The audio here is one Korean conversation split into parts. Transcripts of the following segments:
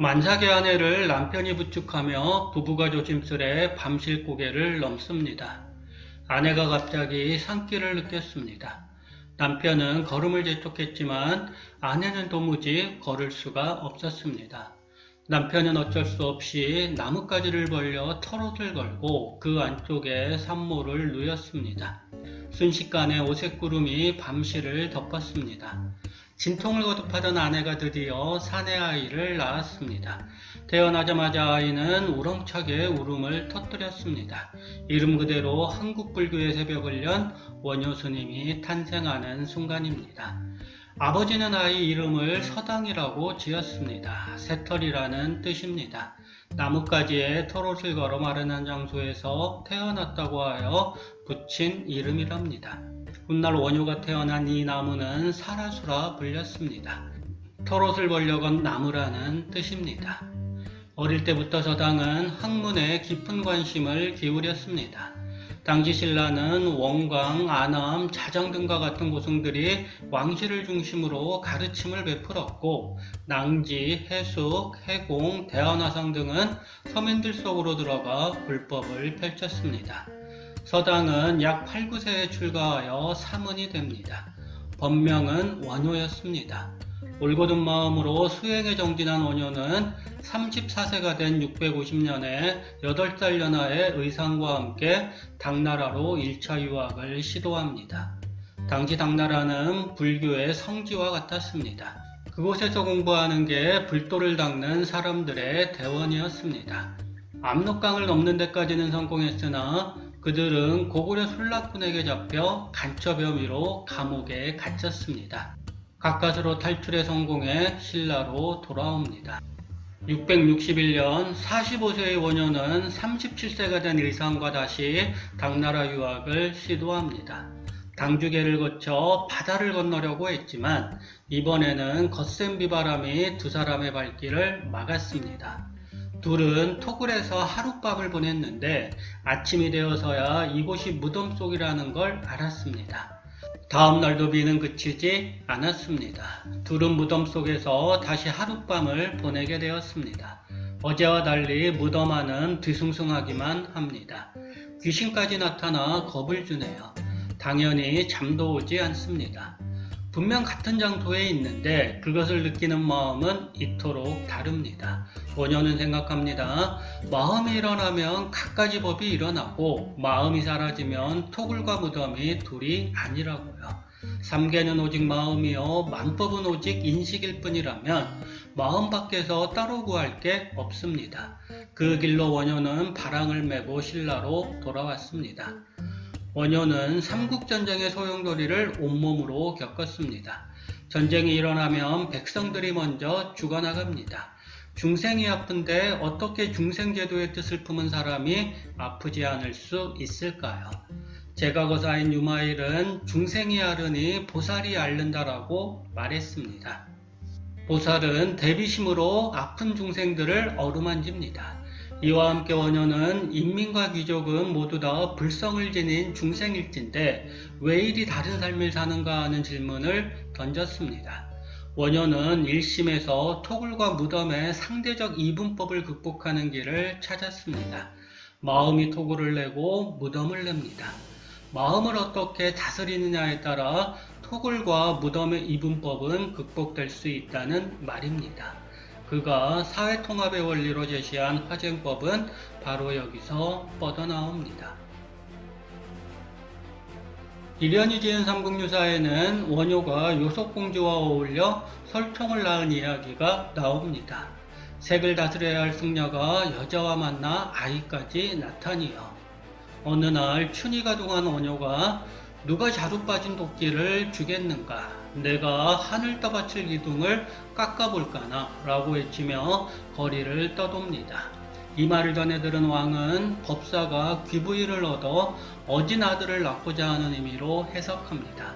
만삭의 아내를 남편이 부축하며 부부가 조심스레 밤실 고개를 넘습니다. 아내가 갑자기 산기를 느꼈습니다. 남편은 걸음을 재촉했지만 아내는 도무지 걸을 수가 없었습니다. 남편은 어쩔 수 없이 나뭇가지를 벌려 털옷을 걸고 그 안쪽에 산모를 누였습니다. 순식간에 오색 구름이 밤실을 덮었습니다. 진통을 거듭하던 아내가 드디어 사내 아이를 낳았습니다. 태어나자마자 아이는 우렁차게 울음을 터뜨렸습니다. 이름 그대로 한국 불교의 새벽을 연 원효 스님이 탄생하는 순간입니다. 아버지는 아이 이름을 서당이라고 지었습니다. 새털이라는 뜻입니다. 나뭇가지에 털옷을 걸어 마련한 장소에서 태어났다고 하여 붙인 이름이랍니다. 훗날 원효가 태어난 이 나무는 사라수라 불렸습니다. 털옷을 벌려건 나무라는 뜻입니다. 어릴 때부터 서당은 학문에 깊은 관심을 기울였습니다. 당시 신라는 원광, 안암, 자정 등과 같은 고승들이 왕실을 중심으로 가르침을 베풀었고 낭지, 해숙, 해공, 대한화상 등은 서민들 속으로 들어가 불법을 펼쳤습니다. 서당은 약 8, 9세에 출가하여 사문이 됩니다. 법명은 원효였습니다. 올곧은 마음으로 수행에 정진한 원효는 34세가 된 650년에 8살 연하의 의상과 함께 당나라로 1차 유학을 시도합니다. 당시 당나라는 불교의 성지와 같았습니다. 그곳에서 공부하는 게 불도를 닦는 사람들의 대원이었습니다. 압록강을 넘는 데까지는 성공했으나 그들은 고구려 술락군에게 잡혀 간첩 혐의로 감옥에 갇혔습니다. 가까스로 탈출에 성공해 신라로 돌아옵니다. 661년 45세의 원효는 37세가 된 의상과 다시 당나라 유학을 시도합니다. 당주계를 거쳐 바다를 건너려고 했지만 이번에는 거센 비바람이 두 사람의 발길을 막았습니다. 둘은 토굴에서 하룻밤을 보냈는데 아침이 되어서야 이곳이 무덤 속이라는 걸 알았습니다. 다음 날도 비는 그치지 않았습니다. 둘은 무덤 속에서 다시 하룻밤을 보내게 되었습니다. 어제와 달리 무덤 안은 뒤숭숭하기만 합니다. 귀신까지 나타나 겁을 주네요. 당연히 잠도 오지 않습니다. 분명 같은 장소에 있는데 그것을 느끼는 마음은 이토록 다릅니다. 원효는 생각합니다. 마음이 일어나면 갖가지 법이 일어나고 마음이 사라지면 토굴과 무덤이 둘이 아니라고요. 삼계는 오직 마음이요 만법은 오직 인식일 뿐이라면 마음 밖에서 따로 구할 게 없습니다. 그 길로 원효는 바랑을 메고 신라로 돌아왔습니다. 원효는 삼국전쟁의 소용돌이를 온몸으로 겪었습니다. 전쟁이 일어나면 백성들이 먼저 죽어나갑니다. 중생이 아픈데 어떻게 중생제도의 뜻을 품은 사람이 아프지 않을 수 있을까요? 제가거사인 유마일은 중생이 앓으니 보살이 앓는다라고 말했습니다. 보살은 대비심으로 아픈 중생들을 어루만집니다. 이와 함께 원효는 인민과 귀족은 모두 다 불성을 지닌 중생일진데 왜 이리 다른 삶을 사는가 하는 질문을 던졌습니다. 원효는 1심에서 토굴과 무덤의 상대적 이분법을 극복하는 길을 찾았습니다. 마음이 토굴을 내고 무덤을 냅니다. 마음을 어떻게 다스리느냐에 따라 토굴과 무덤의 이분법은 극복될 수 있다는 말입니다. 그가 사회통합의 원리로 제시한 화쟁법은 바로 여기서 뻗어나옵니다. 이련이 지은 삼국유사에는 원효가 요속공주와 어울려 설총을 낳은 이야기가 나옵니다. 색을 다스려야 할 승려가 여자와 만나 아이까지 낳다니요. 어느 날 춘희가 동한 원효가 누가 자루 빠진 도끼를 주겠는가? 내가 하늘 떠받칠 기둥을 깎아볼까나? 라고 외치며 거리를 떠돕니다. 이 말을 전해 들은 왕은 법사가 귀부위를 얻어 어진 아들을 낳고자 하는 의미로 해석합니다.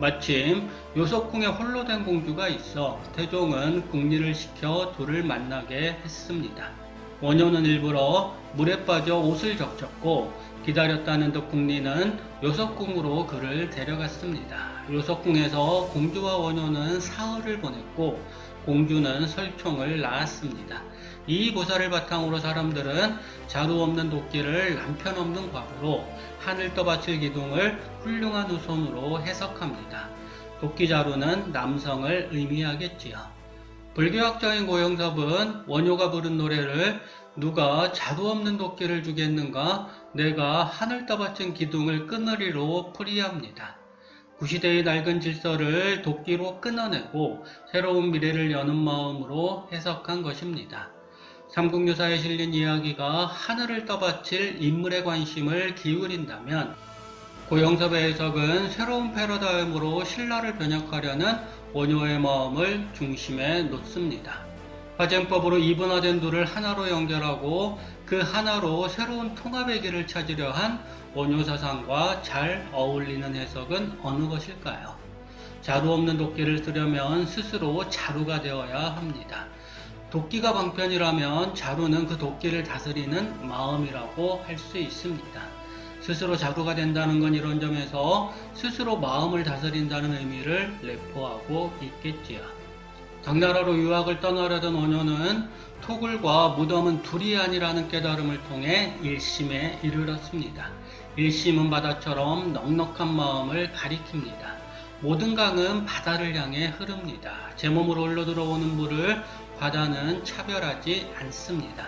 마침 요석궁에 홀로 된 공주가 있어 태종은 궁리를 시켜 둘을 만나게 했습니다. 원효는 일부러 물에 빠져 옷을 적셨고 기다렸다는 듯 궁리는 요석궁으로 그를 데려갔습니다. 요석궁에서 공주와 원효는 사흘을 보냈고 공주는 설총을 낳았습니다. 이 보살을 바탕으로 사람들은 자루 없는 도끼를 남편 없는 과부로 하늘 떠받칠 기둥을 훌륭한 후손으로 해석합니다. 도끼 자루는 남성을 의미하겠지요. 불교학자인 고영섭은 원효가 부른 노래를 누가 자루 없는 도끼를 주겠는가 내가 하늘 떠받친 기둥을 끊으리로 풀이합니다. 구시대의 낡은 질서를 도끼로 끊어내고 새로운 미래를 여는 마음으로 해석한 것입니다. 삼국유사에 실린 이야기가 하늘을 떠받칠 인물의 관심을 기울인다면 고영섭의 해석은 새로운 패러다임으로 신라를 변혁하려는 원효의 마음을 중심에 놓습니다. 화쟁법으로 이분화된 둘을 하나로 연결하고 그 하나로 새로운 통합의 길을 찾으려 한 원효 사상과 잘 어울리는 해석은 어느 것일까요? 자루 없는 도끼를 쓰려면 스스로 자루가 되어야 합니다. 도끼가 방편이라면 자루는 그 도끼를 다스리는 마음이라고 할 수 있습니다. 스스로 자루가 된다는 건 이런 점에서 스스로 마음을 다스린다는 의미를 내포하고 있겠지요. 당나라로 유학을 떠나려던 원효는 토굴과 무덤은 둘이 아니라는 깨달음을 통해 일심에 이르렀습니다. 일심은 바다처럼 넉넉한 마음을 가리킵니다. 모든 강은 바다를 향해 흐릅니다. 제 몸으로 흘러 들어오는 물을 바다는 차별하지 않습니다.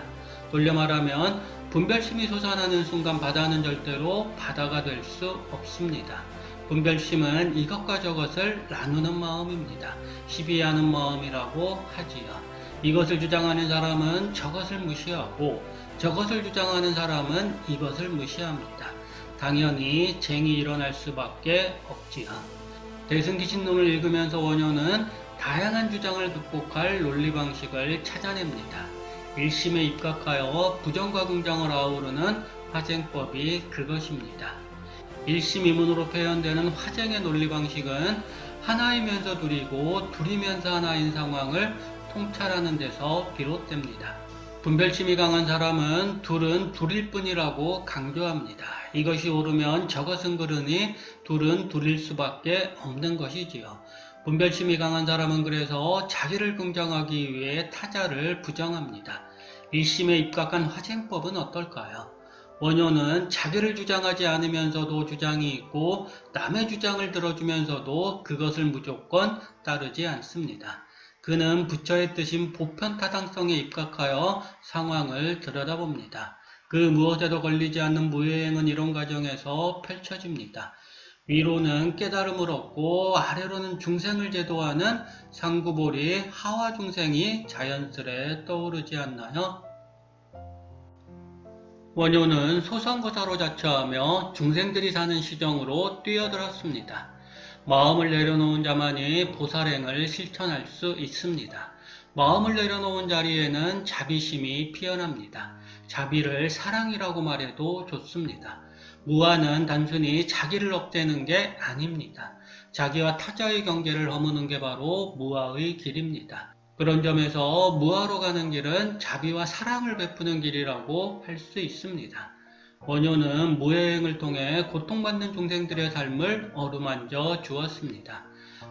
돌려 말하면 분별심이 솟아나는 순간 바다는 절대로 바다가 될 수 없습니다. 분별심은 이것과 저것을 나누는 마음입니다. 시비하는 마음이라고 하지요. 이것을 주장하는 사람은 저것을 무시하고 저것을 주장하는 사람은 이것을 무시합니다. 당연히 쟁이 일어날 수밖에 없지요. 대승기신론을 읽으면서 원효는 다양한 주장을 극복할 논리 방식을 찾아냅니다. 일심에 입각하여 부정과 긍정을 아우르는 화쟁법이 그것입니다. 일심이문으로 표현되는 화쟁의 논리 방식은 하나이면서 둘이고 둘이면서 하나인 상황을 통찰하는 데서 비롯됩니다. 분별심이 강한 사람은 둘은 둘일 뿐이라고 강조합니다. 이것이 옳으면 저것은 그러니 둘은 둘일 수밖에 없는 것이지요. 분별심이 강한 사람은 그래서 자기를 긍정하기 위해 타자를 부정합니다. 일심에 입각한 화쟁법은 어떨까요? 원효는 자기를 주장하지 않으면서도 주장이 있고 남의 주장을 들어주면서도 그것을 무조건 따르지 않습니다. 그는 부처의 뜻인 보편 타당성에 입각하여 상황을 들여다봅니다. 그 무엇에도 걸리지 않는 무여행은 이런 과정에서 펼쳐집니다. 위로는 깨달음을 얻고 아래로는 중생을 제도하는 상구보리 하와 중생이 자연스레 떠오르지 않나요? 원효는 소선거사로 자처하며 중생들이 사는 시정으로 뛰어들었습니다. 마음을 내려놓은 자만이 보살행을 실천할 수 있습니다. 마음을 내려놓은 자리에는 자비심이 피어납니다. 자비를 사랑이라고 말해도 좋습니다. 무아는 단순히 자기를 업되는 게 아닙니다. 자기와 타자의 경계를 허무는 게 바로 무아의 길입니다. 그런 점에서 무아로 가는 길은 자비와 사랑을 베푸는 길이라고 할 수 있습니다. 원효는 무여행을 통해 고통받는 중생들의 삶을 어루만져 주었습니다.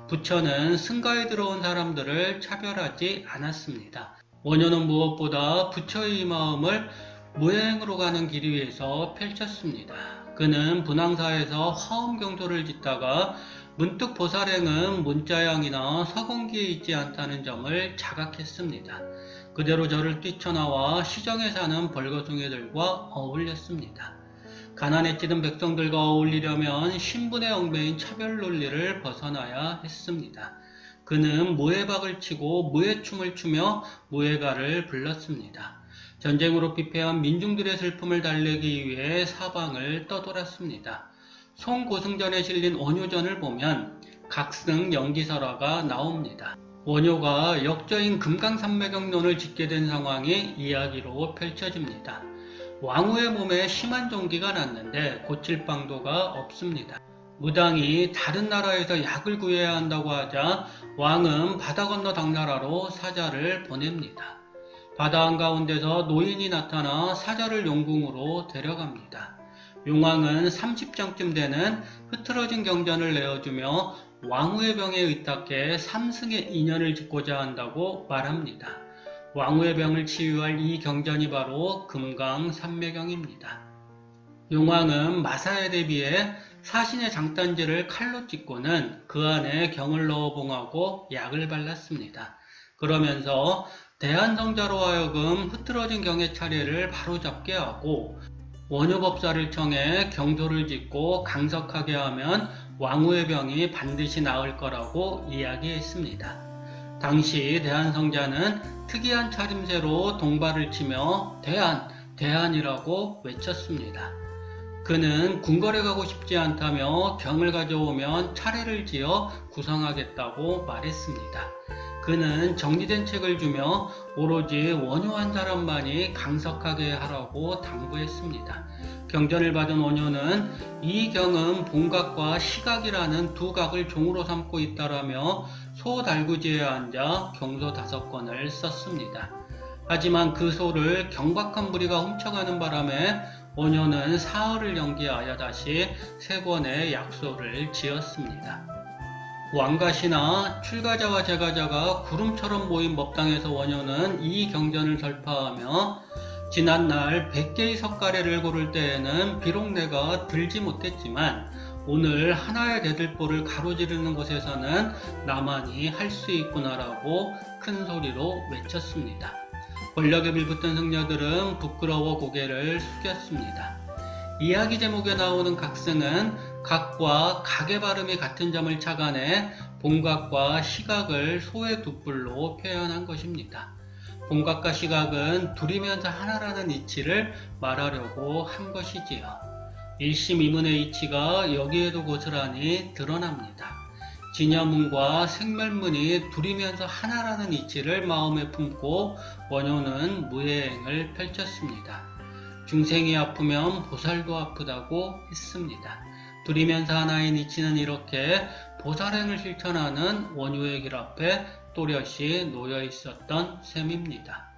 부처는 승가에 들어온 사람들을 차별하지 않았습니다. 원효는 무엇보다 부처의 마음을 무여행으로 가는 길 위에서 펼쳤습니다. 그는 분황사에서 화엄경도를 짓다가 문득 보살행은 문자양이나 서공기에 있지 않다는 점을 자각했습니다. 그대로 저를 뛰쳐나와 시정에 사는 벌거숭이들과 어울렸습니다. 가난에 찌든 백성들과 어울리려면 신분의 엉매인 차별 논리를 벗어나야 했습니다. 그는 무예박을 치고 무예춤을 추며 무예가를 불렀습니다. 전쟁으로 피폐한 민중들의 슬픔을 달래기 위해 사방을 떠돌았습니다. 송고승전에 실린 원효전을 보면 각승 연기설화가 나옵니다. 원효가 역저인 금강산매경론을 짓게 된 상황이 이야기로 펼쳐집니다. 왕후의 몸에 심한 종기가 났는데 고칠 방도가 없습니다. 무당이 다른 나라에서 약을 구해야 한다고 하자 왕은 바다 건너 당나라로 사자를 보냅니다. 바다 한가운데서 노인이 나타나 사자를 용궁으로 데려갑니다. 용왕은 30장쯤 되는 흐트러진 경전을 내어주며 왕후의 병에 의탁해 삼승의 인연을 짓고자 한다고 말합니다. 왕후의 병을 치유할 이 경전이 바로 금강산매경입니다. 용왕은 마사에 대비해 사신의 장단지를 칼로 찢고는 그 안에 경을 넣어 봉하고 약을 발랐습니다. 그러면서 대한성자로 하여금 흐트러진 경의 차례를 바로잡게 하고 원효법사를 청해 경도를 짓고 강석하게 하면 왕후의 병이 반드시 나을 거라고 이야기했습니다. 당시 대한성자는 특이한 차림새로 동발을 치며 대한, 대한이라고 외쳤습니다. 그는 궁궐에 가고 싶지 않다며 병을 가져오면 차례를 지어 구성하겠다고 말했습니다. 그는 정리된 책을 주며 오로지 원효한 사람만이 강석하게 하라고 당부했습니다. 경전을 받은 원효는 이 경은 본각과 시각이라는 두 각을 종으로 삼고 있다라며 소달구지에 앉아 경소 다섯 권을 썼습니다. 하지만 그 소를 경박한 무리가 훔쳐가는 바람에 원효는 사흘을 연기하여 다시 세 권의 약소를 지었습니다. 왕가시나 출가자와 제가자가 구름처럼 모인 법당에서 원효는 이 경전을 설파하며 지난날 100개의 석가래를 고를 때에는 비록 내가 들지 못했지만 오늘 하나의 대들보를 가로지르는 곳에서는 나만이 할 수 있구나라고 큰 소리로 외쳤습니다. 권력에 빌붙은 승려들은 부끄러워 고개를 숙였습니다. 이야기 제목에 나오는 각승은 각과 각의 발음이 같은 점을 착안해 본각과 시각을 소의 두 뿔로 표현한 것입니다. 본각과 시각은 둘이면서 하나라는 이치를 말하려고 한 것이지요. 일심이문의 이치가 여기에도 고스란히 드러납니다. 진여문과 생멸문이 둘이면서 하나라는 이치를 마음에 품고 원효는 무예행을 펼쳤습니다. 중생이 아프면 보살도 아프다고 했습니다. 둘이면서 하나인 이치는 이렇게 보살행을 실천하는 원효의 길 앞에 또렷이 놓여 있었던 셈입니다.